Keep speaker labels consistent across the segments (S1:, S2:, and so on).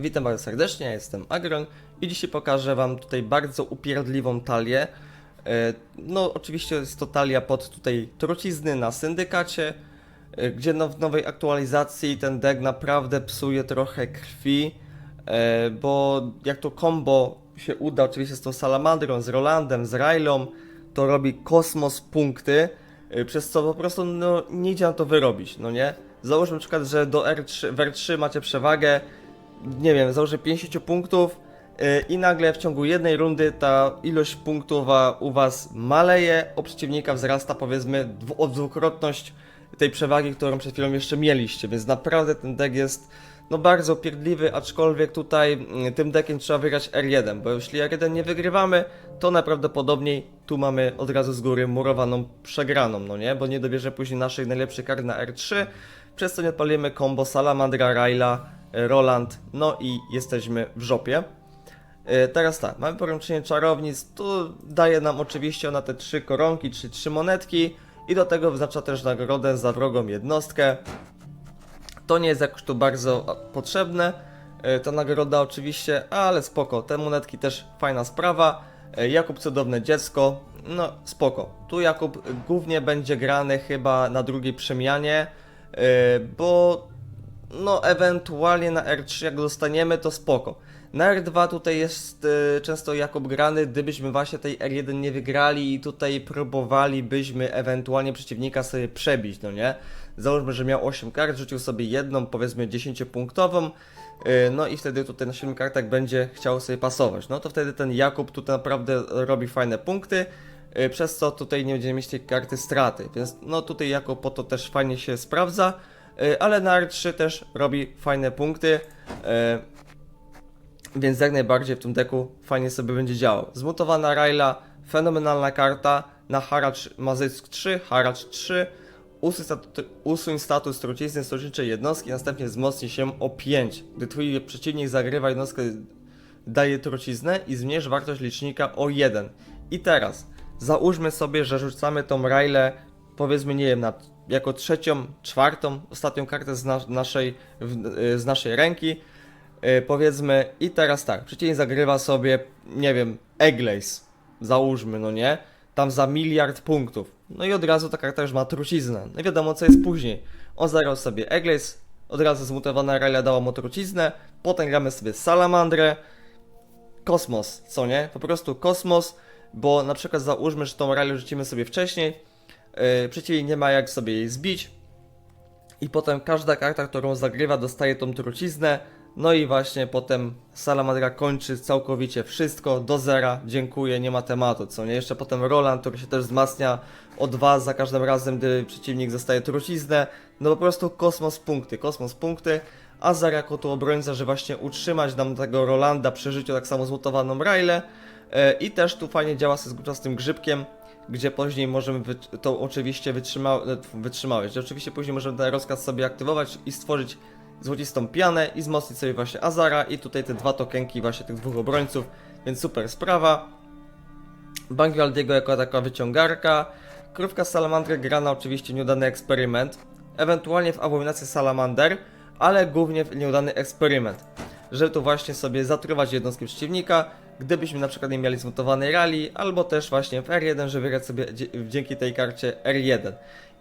S1: Witam bardzo serdecznie, ja jestem Agron i dzisiaj pokażę wam tutaj bardzo upierdliwą talię. E, No oczywiście jest to talia pod tutaj trucizny na syndykacie, e, gdzie no, w nowej aktualizacji ten deck naprawdę psuje trochę krwi, e, bo jak to combo się uda oczywiście z tą Salamandrą, z Rolandem, z Railą, to robi kosmos punkty, przez co po prostu no, nie idzie na to wyrobić, no nie? Załóżmy na przykład, że do R3, w R3 macie przewagę, nie wiem, założę 50 punktów y, i nagle w ciągu jednej rundy ta ilość punktów a, u was maleje, u przeciwnika wzrasta powiedzmy dwu, o dwukrotność tej przewagi, którą przed chwilą jeszcze mieliście, więc naprawdę ten deck jest no bardzo pierdliwy, aczkolwiek tutaj mm, tym deckiem trzeba wygrać R1, bo jeśli R1 nie wygrywamy, to najprawdopodobniej tu mamy od razu z góry murowaną przegraną, no nie? Bo nie dobierze później naszych najlepszych kart na R3, przez co nie odpalimy combo Salamandra, Raila, Roland, no i jesteśmy w żopie. E, Teraz tak, mamy poręczenie czarownic, tu daje nam oczywiście ona te trzy koronki, czy trzy monetki i do tego wyznacza też nagrodę za wrogą jednostkę. To nie jest jakoś tu bardzo potrzebne, e, ta nagroda oczywiście, ale spoko, te monetki też fajna sprawa. E, Jakub cudowne dziecko, no spoko. Tu Jakub głównie będzie grany chyba na drugiej przemianie, bo no ewentualnie na R3 jak dostaniemy to spoko. Na R2 tutaj jest e, często Jakub grany, gdybyśmy właśnie tej R1 nie wygrali i tutaj próbowalibyśmy ewentualnie przeciwnika sobie przebić, no nie? Załóżmy, że miał 8 kart, rzucił sobie jedną, powiedzmy 10-punktową, e, no i wtedy tutaj na 7 kartach będzie chciał sobie pasować. No to wtedy ten Jakub tutaj naprawdę robi fajne punkty, e, przez co tutaj nie będziemy mieć tej karty straty, więc no tutaj Jakub po to też fajnie się sprawdza, ale na R3 też robi fajne punkty. e, więc jak najbardziej w tym deku fajnie sobie będzie działał. Zmutowana Raila, fenomenalna karta, na haracz ma zysk 3, haracz 3, usuń status, usuń status trucizny sojuszniczej jednostki, następnie wzmocni się o 5. Gdy twój przeciwnik zagrywa jednostkę, daje truciznę i zmniejsz wartość licznika o 1. I teraz, załóżmy sobie, że rzucamy tą Railę, powiedzmy, nie wiem, na, jako trzecią, czwartą, ostatnią kartę z, na, naszej, y, z naszej ręki, Yy, powiedzmy, i teraz tak, przeciwnik zagrywa sobie, nie wiem, Eglace, załóżmy, no nie, tam za miliard punktów. No i od razu ta karta już ma truciznę. No wiadomo, co jest później. On zagrał sobie Eglace, od razu zmutowana Raila dała mu truciznę, potem gramy sobie Salamandrę, kosmos, co nie? Po prostu kosmos, bo na przykład załóżmy, że tą Railę rzucimy sobie wcześniej, przeciwnik nie ma jak sobie jej zbić, i potem każda karta, którą zagrywa, dostaje tą truciznę. No i właśnie potem Salamandra kończy całkowicie wszystko do zera. Dziękuję, nie ma tematu, co nie? Jeszcze potem Roland, który się też wzmacnia o dwa za każdym razem, gdy przeciwnik zostaje truciznę. No po prostu kosmos punkty, kosmos punkty. Azar jako tu obrońca, że właśnie utrzymać nam tego Rolanda przy życiu, tak samo zmutowaną Railę. E, I też tu fajnie działa z tym grzybkiem, gdzie później możemy to oczywiście wytrzyma, wytrzymałeś, że oczywiście później możemy ten rozkaz sobie aktywować i stworzyć złocistą pianę i wzmocnić sobie właśnie Azara i tutaj te dwa tokenki właśnie tych dwóch obrońców, więc super sprawa. Bangaldiego jako taka wyciągarka, krówka Salamandry grana oczywiście w nieudany eksperyment, ewentualnie w abominację Salamander, ale głównie w nieudany eksperyment, żeby tu właśnie sobie zatruwać jednostki przeciwnika, gdybyśmy na przykład nie mieli zmutowanej rali, albo też właśnie w R1, żeby grać sobie dzięki tej karcie R1.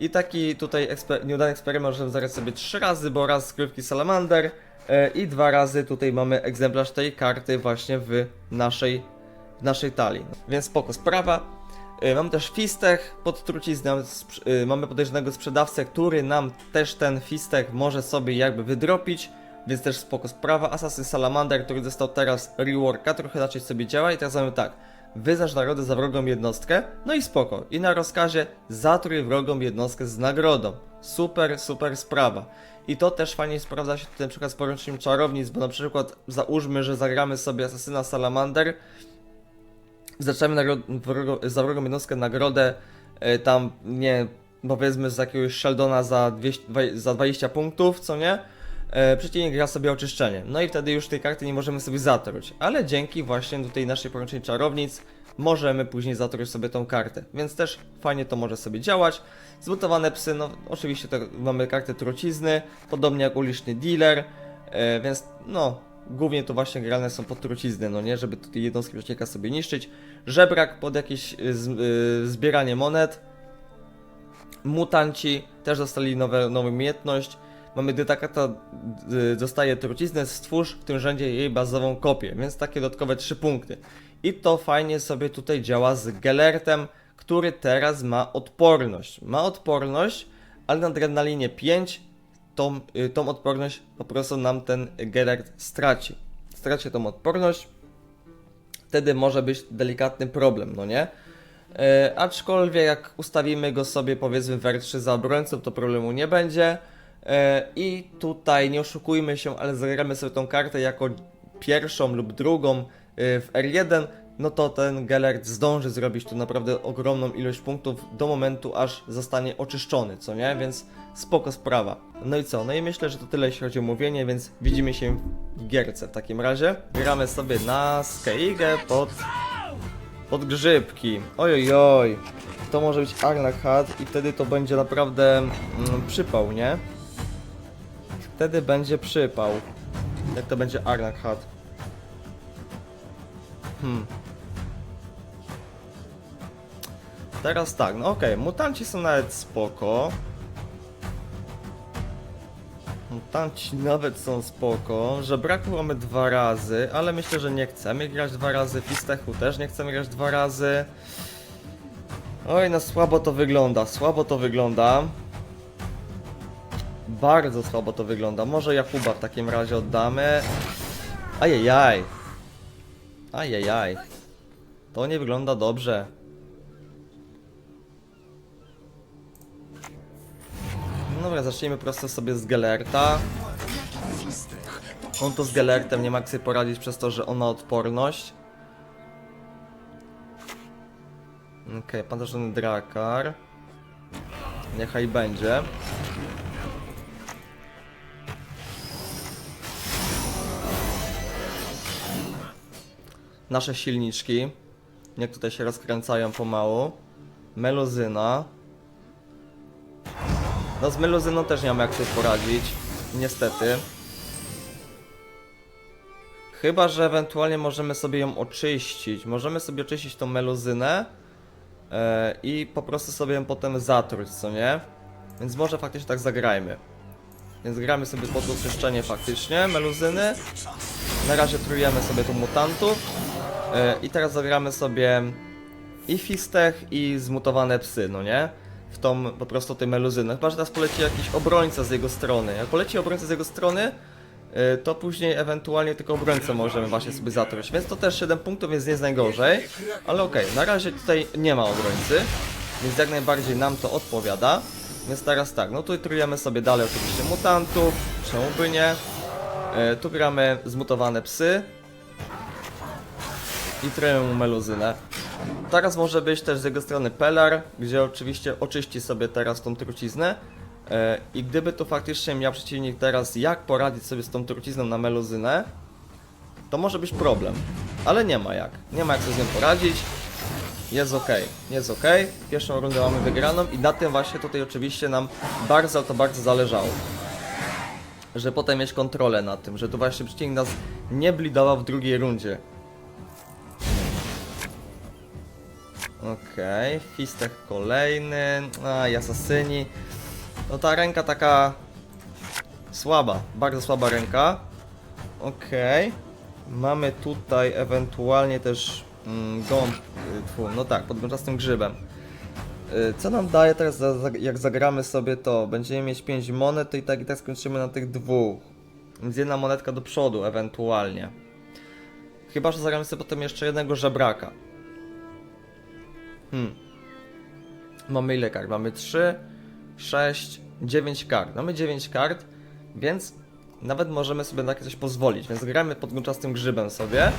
S1: I taki tutaj eksper- nieudany eksperyment możemy zagrać sobie trzy razy, bo raz z krywki Salamander e, i dwa razy tutaj mamy egzemplarz tej karty właśnie w naszej, w naszej talii. Więc spoko sprawa. E, Mamy też fistech pod truciznę, sprz- e, mamy podejrzanego sprzedawcę, który nam też ten fistek może sobie jakby wydropić, więc też spoko sprawa. Assassin Salamander, który dostał teraz reworka, trochę inaczej sobie działa i teraz mamy tak. Wyznacz nagrodę za wrogą jednostkę, no i spoko. I na rozkazie zatrój wrogą jednostkę z nagrodą. Super, super sprawa. I to też fajnie sprawdza się tutaj na przykład z poręczeniem czarownic, bo na przykład załóżmy, że zagramy sobie Asasyna Salamander, zaczynamy wrogo, za wrogą jednostkę nagrodę e, tam, nie powiedzmy z jakiegoś Sheldona za, 200, dwa- za 20 punktów, co nie? E, przeciwnik gra sobie oczyszczenie. No i wtedy już tej karty nie możemy sobie zatruć. Ale dzięki właśnie tej naszej poręcznej czarownic możemy później zatruć sobie tą kartę. Więc też fajnie to może sobie działać. Zmutowane psy, no oczywiście to mamy kartę trucizny, podobnie jak uliczny dealer. E, więc no, głównie to właśnie grane są pod trucizny, no nie, żeby tutaj jednostki przeciwnika sobie niszczyć. Żebrak pod jakieś y, z, y, zbieranie monet. Mutanci też dostali nowe, nową umiejętność. Mamy gdy ta y, dostaje truciznę, stwórz w tym rzędzie jej bazową kopię, więc takie dodatkowe 3 punkty. I to fajnie sobie tutaj działa z Gelertem, który teraz ma odporność. Ma odporność, ale na adrenalinie 5 tą, y, tą odporność po prostu nam ten Gelert straci. Straci tą odporność, wtedy może być delikatny problem, no nie? E, aczkolwiek jak ustawimy go sobie powiedzmy w R3 za obrońcą, to problemu nie będzie. E, I tutaj nie oszukujmy się, ale zagramy sobie tą kartę jako pierwszą lub drugą e, w R1, no to ten Gelert zdąży zrobić tu naprawdę ogromną ilość punktów do momentu, aż zostanie oczyszczony, co nie? Więc spoko sprawa. No i co? No i myślę, że to tyle jeśli chodzi o mówienie, więc widzimy się w gierce w takim razie. Gramy sobie na Skeigę pod pod grzybki. Ojojoj. To może być Arnachat i wtedy to będzie naprawdę mm, przypał, nie? Wtedy będzie przypał. Jak to będzie Arnachat? Hmm. Teraz tak, no okej, mutanci są nawet spoko. Mutanci nawet są spoko. Żebraku mamy dwa razy, ale myślę, że nie chcemy grać dwa razy. Fistechu też nie chcemy grać dwa razy. Oj, no słabo to wygląda, słabo to wygląda. Bardzo słabo to wygląda. Może Jakuba w takim razie oddamy. Ajajaj. Ajajaj. To nie wygląda dobrze. Dobra, zacznijmy prosto sobie z Gelerta. On to z Gelertem nie ma jak sobie poradzić przez to, że on ma odporność. Okej, okay, pancerzony Drakar. Niechaj będzie. Nasze silniczki. Niech tutaj się rozkręcają pomału. Meluzyna. No z meluzyną też nie mam jak sobie poradzić. Niestety. Chyba, że ewentualnie możemy sobie ją oczyścić. Możemy sobie oczyścić tą meluzynę e, i po prostu sobie ją potem zatruć, co nie? Więc może faktycznie tak zagrajmy. Więc gramy sobie pod oczyszczenie faktycznie meluzyny. Na razie trujemy sobie tu mutantów. E, I teraz zagramy sobie i fistech i zmutowane psy, no nie? w tą po prostu tej meluzynę. Chyba, że teraz poleci jakiś obrońca z jego strony. Jak poleci obrońca z jego strony, y, to później ewentualnie tylko obrońcę możemy właśnie sobie zatruć. Więc to też 7 punktów, więc nie jest najgorzej. Ale okej, na razie tutaj nie ma obrońcy, więc jak najbardziej nam to odpowiada. Więc teraz tak, no tu trujemy sobie dalej oczywiście mutantów, czemu by nie. Y, Tu gramy zmutowane psy. I mu meluzynę. Teraz może być też z jego strony Pelar, gdzie oczywiście oczyści sobie teraz tą truciznę. E, I gdyby to faktycznie miał przeciwnik teraz jak poradzić sobie z tą trucizną na meluzynę, to może być problem. Ale nie ma jak. Nie ma jak sobie z nią poradzić. Jest ok, jest ok. Pierwszą rundę mamy wygraną i na tym właśnie tutaj oczywiście nam bardzo, to bardzo zależało. Że potem mieć kontrolę nad tym, że tu właśnie przeciwnik nas nie blidował w drugiej rundzie. Okej, okay. Fistech kolejny, a i asasyni. No ta ręka taka słaba, bardzo słaba ręka. Okej. Okay. Mamy tutaj ewentualnie też mm, gąb, y, tfu, no tak, pod gączastym grzybem. Y, co nam daje teraz, jak zagramy sobie to? Będziemy mieć 5 monet, to i tak i tak skończymy na tych dwóch. Więc jedna monetka do przodu ewentualnie. Chyba, że zagramy sobie potem jeszcze jednego żebraka. Hmm. Mamy ile kart? Mamy 3, 6, 9 kart. Mamy 9 kart, więc nawet możemy sobie na coś pozwolić. Więc gramy pod gączastym grzybem sobie.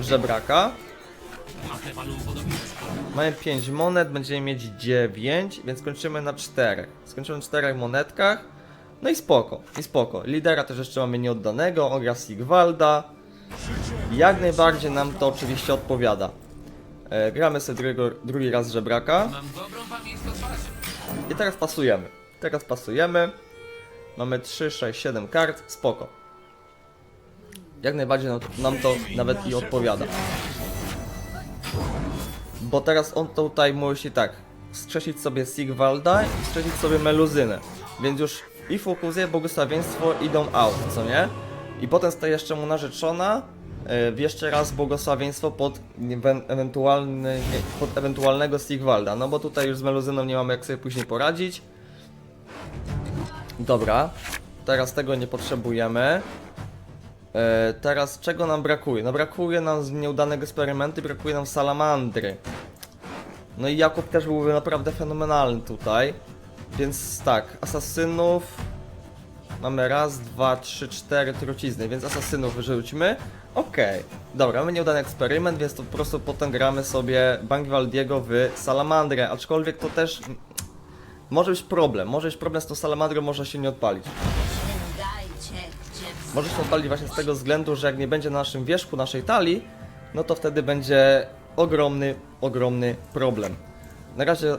S1: Żebraka. Mamy 5 monet, będziemy mieć 9, więc kończymy na 4. Skończymy na 4 monetkach. No i spoko, i spoko. Lidera też jeszcze mamy nieoddanego, on gra Sigvalda. Jak najbardziej nam to oczywiście odpowiada. E, gramy sobie drugiego, drugi raz żebraka. I teraz pasujemy. Teraz pasujemy. Mamy 3, 6, 7 kart. Spoko. Jak najbardziej nam, to nawet i odpowiada. Bo teraz on tutaj musi tak skrzesić sobie Sigvalda i skrzesić sobie Meluzynę. Więc już i fukuzję, błogosławieństwo idą out, co nie? I potem staje jeszcze mu narzeczona jeszcze raz błogosławieństwo pod ewen- ewentualny, pod ewentualnego Sigvalda. No bo tutaj już z Meluzyną nie mamy jak sobie później poradzić. Dobra, teraz tego nie potrzebujemy. E, teraz czego nam brakuje? No brakuje nam z nieudanego eksperymenty, brakuje nam salamandry. No i Jakub też byłby naprawdę fenomenalny tutaj. Więc tak, asasynów. Mamy raz, dwa, trzy, cztery trucizny, więc asasynów wyrzućmy. Okej, dobra, mamy nieudany eksperyment, więc to po prostu potem gramy sobie Bangwaldiego w salamandrę. Aczkolwiek to też może być problem. Może być problem z tą salamandrą, może się nie odpalić. Może się odpalić właśnie z tego względu, że jak nie będzie na naszym wierzchu, naszej talii, no to wtedy będzie ogromny, ogromny problem. Na razie y,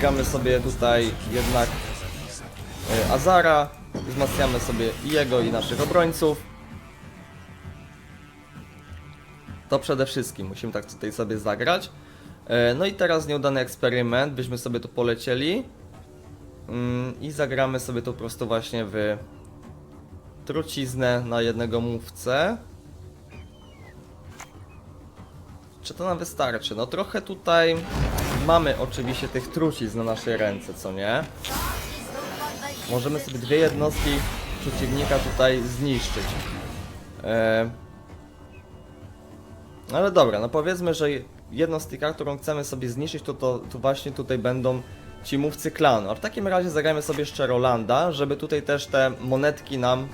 S1: gramy sobie tutaj jednak y, Azara, wzmacniamy sobie i jego i naszych obrońców. To przede wszystkim musimy tak tutaj sobie zagrać. E, No i teraz nieudany eksperyment, byśmy sobie tu polecieli. Mm, I zagramy sobie to po prostu właśnie w truciznę na jednego mówcę. Czy to nam wystarczy? No trochę tutaj mamy oczywiście tych trucizn na naszej ręce, co nie? Możemy sobie dwie jednostki przeciwnika tutaj zniszczyć. E... Ale dobra, no powiedzmy, że jednostka, którą chcemy sobie zniszczyć, to, to, to właśnie tutaj będą ci mówcy klanu. A w takim razie zagrajmy sobie jeszcze Rolanda, żeby tutaj też te monetki nam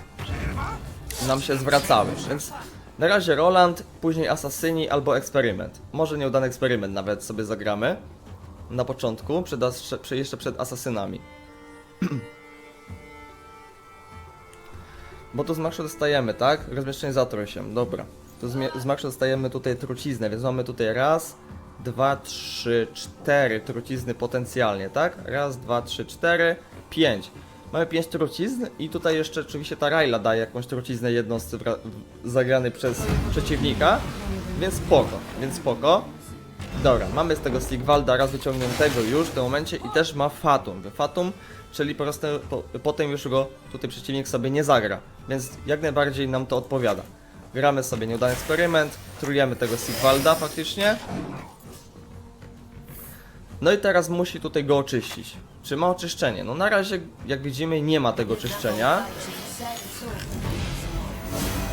S1: nam się zwracały, więc na razie Roland, później Asasyni albo Eksperyment. Może nieudany Eksperyment nawet sobie zagramy na początku, przed, jeszcze przed Asasynami. Bo tu z marszu dostajemy, tak? Rozmieszczenie za 8, dobra. Tu z, z dostajemy tutaj truciznę, więc mamy tutaj raz, dwa, trzy, cztery trucizny potencjalnie, tak? Raz, dwa, trzy, cztery, pięć. Mamy pięć trucizn i tutaj jeszcze oczywiście ta Rayla daje jakąś truciznę wra- w- zagranej przez przeciwnika, więc spoko, więc spoko. Dobra, mamy z tego Sigvalda raz wyciągniętego już w tym momencie i też ma Fatum. Fatum, czyli po prostu po, potem już go tutaj przeciwnik sobie nie zagra, więc jak najbardziej nam to odpowiada. Gramy sobie nieudany eksperyment, trujemy tego Sigvalda faktycznie. No i teraz musi tutaj go oczyścić. Czy ma oczyszczenie? No na razie, jak widzimy, nie ma tego oczyszczenia.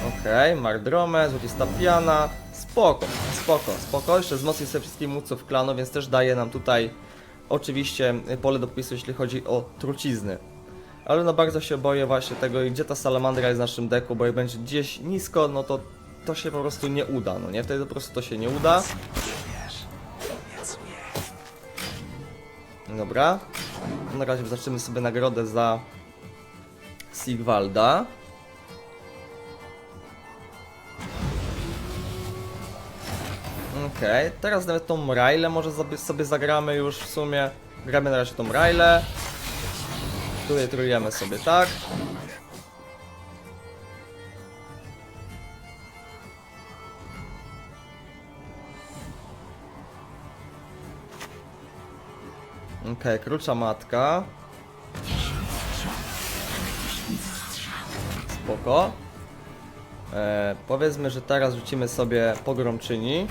S1: Okej, Mardrome, Złocista Piana. Spoko, spoko, spoko. Jeszcze wzmocni sobie wszystkich mówców klanu, więc też daje nam tutaj oczywiście pole do popisu, jeśli chodzi o trucizny. Ale no bardzo się boję właśnie tego, gdzie ta salamandra jest w naszym deku, bo jak będzie gdzieś nisko, no to to się po prostu nie uda, no nie? Wtedy po prostu to się nie uda. Dobra. Na razie zaczniemy sobie nagrodę za Sigvalda. Okej, teraz nawet tą Railę może sobie zagramy już w sumie. Gramy na razie tą Railę. Tutaj trujemy sobie tak. Okej, krucza matka. Spoko. E, powiedzmy, że teraz rzucimy sobie pogromczyni.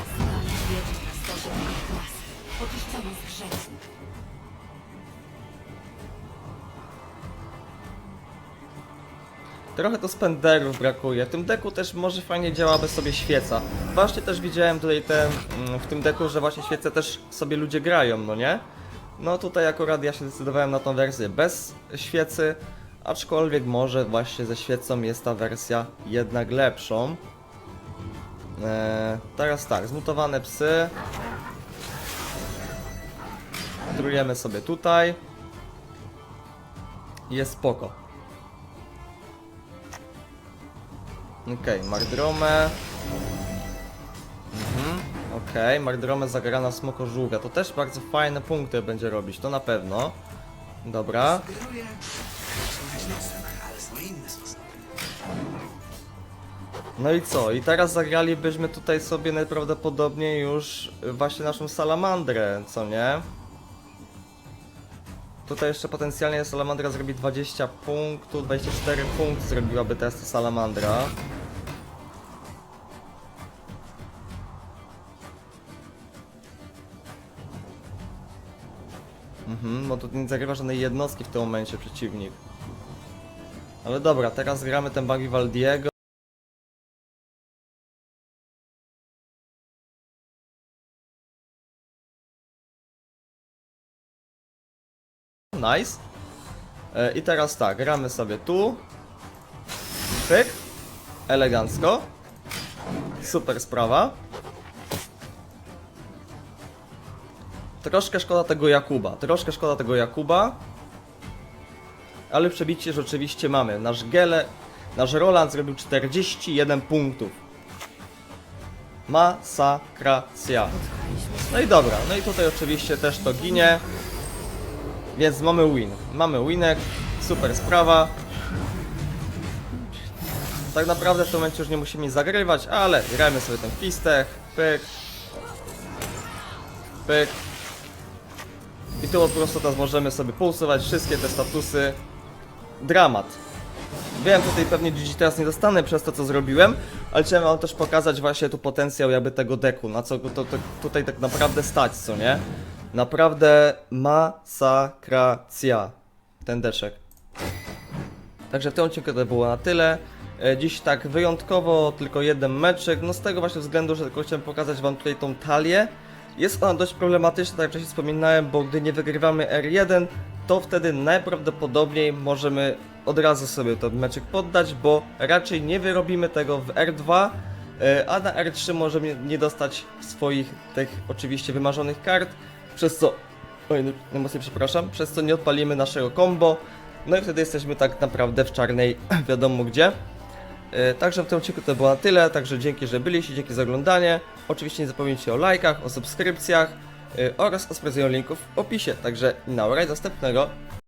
S1: Trochę to spenderów brakuje. W tym deku też może fajnie działaby sobie świeca. Właśnie też widziałem tutaj te, mm, w tym deku, że właśnie świece też sobie ludzie grają, no nie? No tutaj akurat ja się zdecydowałem na tą wersję bez świecy, aczkolwiek może właśnie ze świecą jest ta wersja jednak lepszą. Eee, teraz tak, zmutowane psy. Trujemy sobie tutaj. Jest spoko. Okej, Mardrome. Mhm, okej, zagrana w Smoko Żółwia. To też bardzo fajne punkty będzie robić, to na pewno. Dobra. No i co? I teraz zagralibyśmy tutaj sobie najprawdopodobniej już właśnie naszą salamandrę, co nie? Tutaj jeszcze potencjalnie salamandra zrobi 20 punktów, 24 punktów zrobiłaby teraz ta salamandra. Mhm, bo tu nie zagrywa żadnej jednostki w tym momencie przeciwnik. Ale dobra, teraz gramy ten Bug Vivaldiego. Nice. E, I teraz tak, gramy sobie tu. Pyk. Elegancko. Super sprawa. Troszkę szkoda tego Jakuba. Troszkę szkoda tego Jakuba. Ale przebicie rzeczywiście mamy. Nasz Gele, nasz Roland zrobił 41 punktów. Masakracja. No i dobra, no i tutaj oczywiście też to ginie. Więc mamy win. Mamy winek, super sprawa. Tak naprawdę w tym momencie już nie musimy zagrywać, ale grajmy sobie ten fistech, pyk, pyk. I tu po prostu teraz możemy sobie pousuwać wszystkie te statusy. Dramat. Wiem, tutaj pewnie GG teraz nie dostanę przez to, co zrobiłem, ale chciałem wam też pokazać właśnie tu potencjał jakby tego deku, na co to, to, tutaj tak naprawdę stać, co nie? Naprawdę masakracja ten deczek. Także w tym odcinku to było na tyle. E, Dziś tak wyjątkowo tylko jeden meczek, no z tego właśnie względu, że tylko chciałem pokazać wam tutaj tą talię. Jest ona dość problematyczna, tak jak wcześniej wspominałem, bo gdy nie wygrywamy R1, to wtedy najprawdopodobniej możemy od razu sobie ten meczek poddać, bo raczej nie wyrobimy tego w R2, e, a na R3 możemy nie dostać swoich tych oczywiście wymarzonych kart, przez co, oj, no, najmocniej przepraszam, przez co nie odpalimy naszego combo, no i wtedy jesteśmy tak naprawdę w czarnej wiadomo gdzie. E, Także w tym odcinku to było na tyle, także dzięki, że byliście, dzięki za oglądanie. Oczywiście nie zapomnijcie o lajkach, o subskrypcjach e, oraz o sprawdzeniu linków w opisie. Także na do następnego.